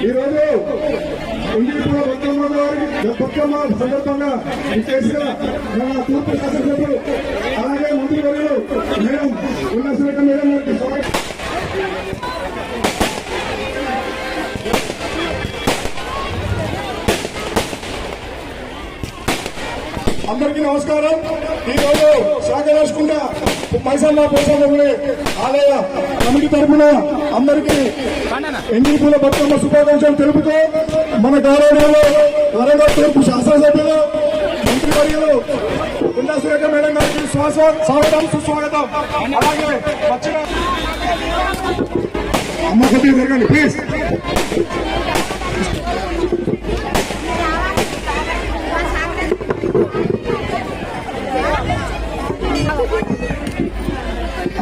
ఈరోజు ఉండిపోయిన బతుకమ్మ గారికి బతుకమ్మ సందర్భంగా చేసిన మన తూర్పు శాసనసభ్యులు అందరికీ నమస్కారం. ఈరోజు రోజు శాఖరాజుకుంట మైసమ్మ పోసమ్మ ఆలయ కమిటీ తరఫున అందరికీ ఎంగిలిపూల బతుకమ్మ శుభాకాంక్షలు తెలుపుతూ మన గౌరవంలో వరంగల్ తూర్పు శాసనసభ్యులు మంత్రివర్యులు గుండా సురేఖ మేడం గారికి స్వాగతం స్వాగతం సుస్వాగతం. అలాగే వచ్చిన అమ్మ కొద్దిగా జరగండి ప్లీజ్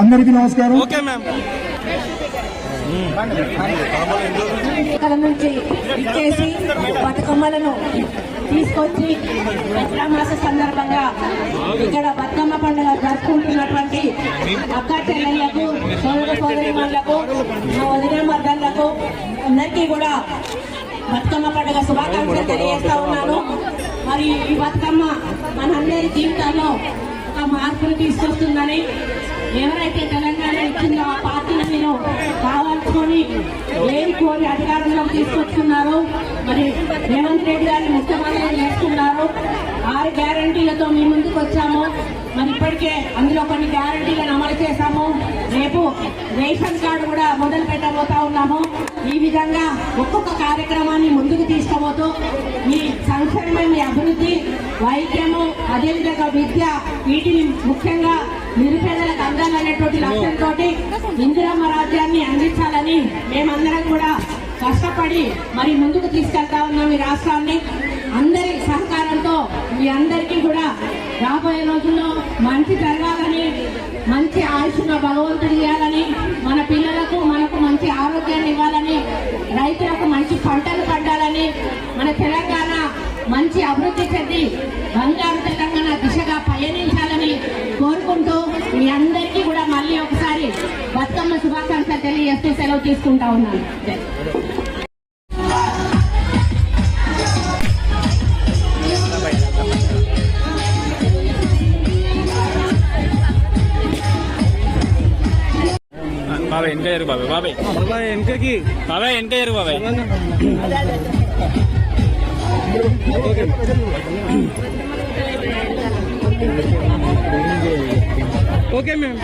అందరికీ నమస్కారం. Okay ma'am. ఇక్కడ నుంచి ఇచ్చేసి బతుకమ్మలను తీసుకొచ్చి మాస సందర్భంగా ఇక్కడ బతుకమ్మ పండుగ జరుపుకుంటున్నటువంటి అక్క చెల్లెళ్ళకు సోదర సోదరి మనులకు వదిన మర్దళ్ళకు అందరికీ కూడా బతుకమ్మ పండుగ శుభాకాంక్షలు తెలియజేస్తా ఉన్నాను. మరి ఈ బతుకమ్మ మనందరి జీవితాల్లో ఒక మార్పును తీసుకొస్తుందని ఎవరైతే తెలంగాణ ఇచ్చిందో ఆ పార్టీని నేను కావాల్సుకొని ఏది కోరి అధికారంలోకి తీసుకొచ్చుకున్నారు మరి రేవంత్ రెడ్డి గారిని ముఖ్యమంత్రి చేసుకున్నారు. ఆరు గ్యారంటీలతో మీ ముందుకు వచ్చాము మరి ఇప్పటికే అందులో కొన్ని గ్యారంటీలను అమలు చేశాము. రేపు రేషన్ కార్డు కూడా మొదలు పెట్టబోతా ఉన్నాము. ఈ విధంగా ఒక్కొక్క కార్యక్రమాన్ని ముందుకు తీసుకుపోతూ మీ సంక్షేమం మీ అభివృద్ధి వైద్యము అదేవిధంగా విద్య వీటిని ముఖ్యంగా నిరుపేదలకు అందాలనేటువంటి లక్ష్యంతో ఇందిరమ్మ రాజ్యాన్ని అందించాలని మేమందరం కూడా కష్టపడి మరి ముందుకు తీసుకెళ్తా ఉన్నాం ఈ రాష్ట్రాన్ని. అందరి సహకారంతో మీ అందరి రాబోయే రోజుల్లో మంచి జరగాలని మంచి ఆయుష్ను భగవంతుడు ఇవ్వాలని మన పిల్లలకు మనకు మంచి ఆరోగ్యాన్ని ఇవ్వాలని రైతులకు మంచి పంటలు పండాలని మన తెలంగాణ మంచి అభివృద్ధి చెంది బంగారు తెలంగాణ దిశగా పయనించాలని కోరుకుంటూ మీ అందరికీ కూడా మళ్ళీ ఒకసారి బతుకమ్మ శుభాకాంక్షలు తెలియజేస్తూ సెలవు తీసుకుంటా ఉన్నాను. బాబాయ్ వెనక జరుగు బాబాయ్ బాబాయ్. బాబాయ్ వెనకకి. బాబాయ్ వెనక జరుగు బాబాయ్. Okay ma'am.